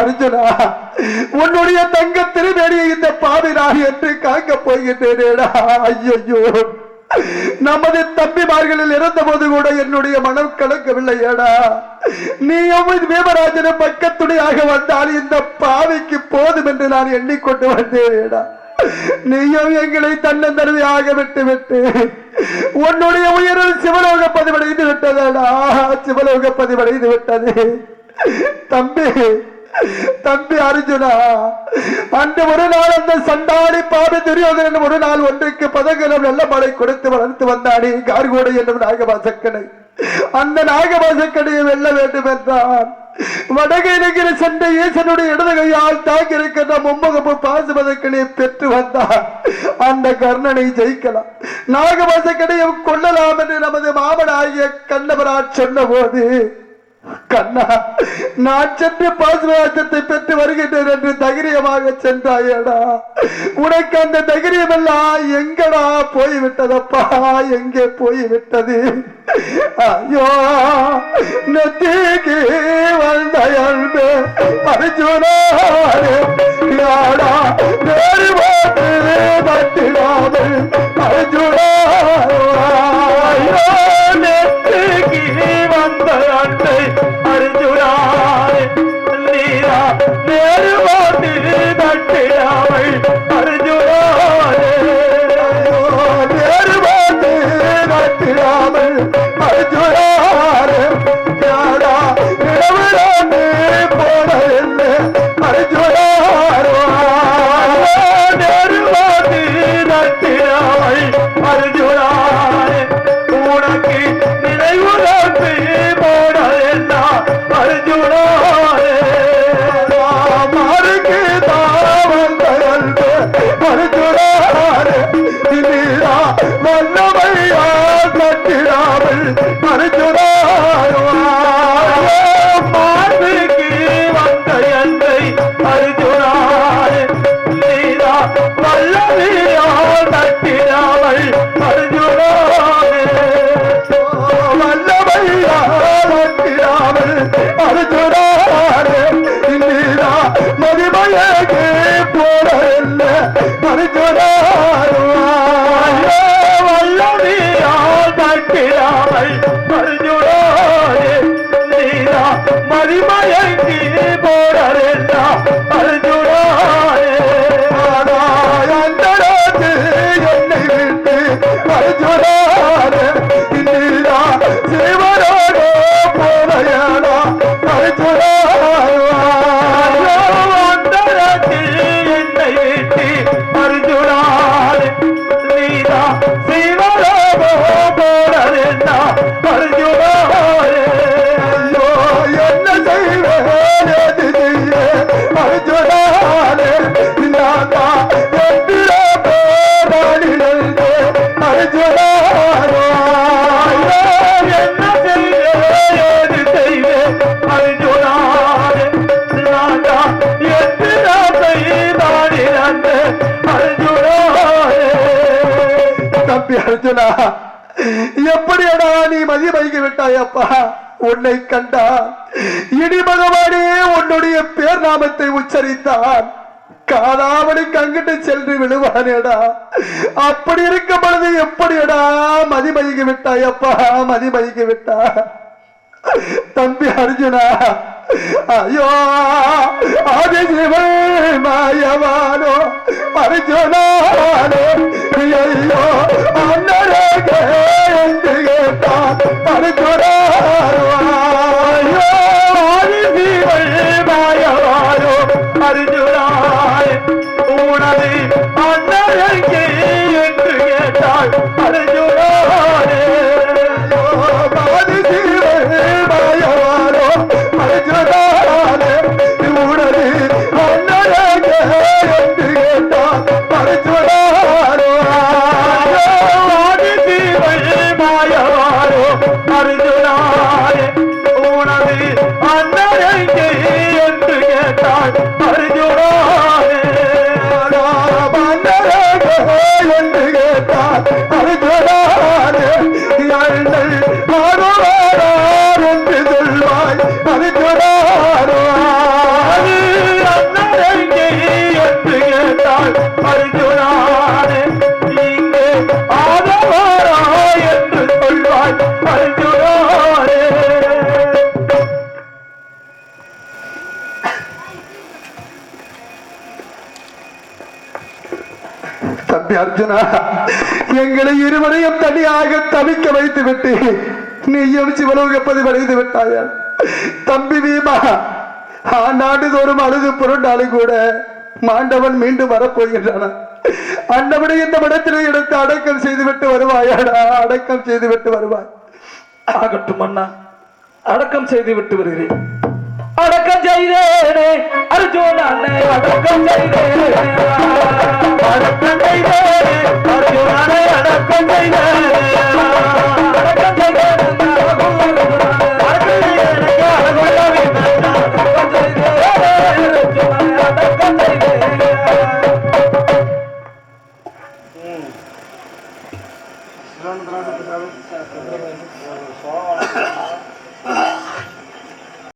அர்ஜுனா உன்னுடைய தங்க திருநெடியை இந்த பாவி நான் என்று காக்க போகின்றேனேடா. ஐயோ நமது தம்பிமார்களில் இருந்தபோது கூட என்னுடைய மனம் கலக்கவில்லையேடா நீயும் வேமராஜன பக்கத்துணையாக வந்தால் இந்த பாவிக்கு போதும் என்று நான் எண்ணிக்கொண்டு வந்தேனேடா நீயும் எங்களை தன்னந்தருவியாக விட்டு விட்டு உன்னுடைய உயிரில் சிவலோக பதிவடைந்து விட்டதடா. சிவலோக பதிவடைந்து விட்டது. தம்பி தம்பி அர்ஜுனா அன்று ஒரு நாள் அந்த சண்டாடி பாபி துரியோதனன் ஒரு நாள் ஒன்றுக்கு பதங்கலம் நல்ல மழை கொடுத்து வளர்த்து வந்தாடி கார்கோடை என்னும் நாகபாசக்கனை. அந்த நாகபாசக்கனையை வெல்ல வேண்டும் என்றான். வடகையிலுங்கிற சென்ற ஈசனுடைய இடது கையால் தாக்கி இருக்கின்ற மும்மகப்பு பாசுபதக்கனை பெற்று வந்தார் அந்த கர்ணனை ஜெயிக்கலாம். நாகபாசக்கனையும் கொள்ளலாம் என்று நமது மாமனாகிய கண்ணபராட் சொன்ன போது கண்ணா நான் சென்று பாசுராஜத்தை பெற்று வருகின்றேன் என்று தைரியமாக சென்றாயடா. உனக்கு அந்த தைரியம் எல்லாம் எங்கடா போய்விட்டதப்பா? எங்கே போய்விட்டது? ஐயோ நெத்திக்கு வந்த அன்பு அர்ஜுனாரே Ahora জোরে அர்ஜுனா எப்படியடா நீ மதிமயங்கி விட்டாயப்பா? உன்னை கண்டா இடி பகவானே உன்னுடைய பேர் நாமத்தை உச்சரித்தான். காதாவனுக்கு அங்கிட்டு சென்று விழுவானேடா. அப்படி இருக்கும் பொழுது எப்படியடா மதிமயங்கி விட்டாயப்பா? மதிமயங்கி விட்டா தம்பி அர்ஜுனா ஐயோ ஆதிசிவன் மாயவானோ அர்ஜுனானோ ஐயோ ঘরে ঘরে தம்பி அர்ஜுனா எங்களை இருவரையும் தனியாக தவிக்க வைத்து விட்டு நீயும் சிவலோகப்பதி வரைந்து விட்டாயா? தம்பி வீமா ஆண்டாண்டுதோறும் அழுது புரண்டாலும் கூட மாண்டவன் மீண்டும் வரப்போகின்றானா? அன்னபடி இந்த மடத்திலே எடுத்து அடக்கம் செய்துவிட்டு வருவாயாடா? அடக்கம் செய்துவிட்டு வருவாய். ஆகட்டும் அண்ணா அடக்கம் செய்து விட்டு வருகிறேன். அடக்கம் செய்தேனே அர்ஜுன் அண்ணே அடக்கம் செய்தேனே.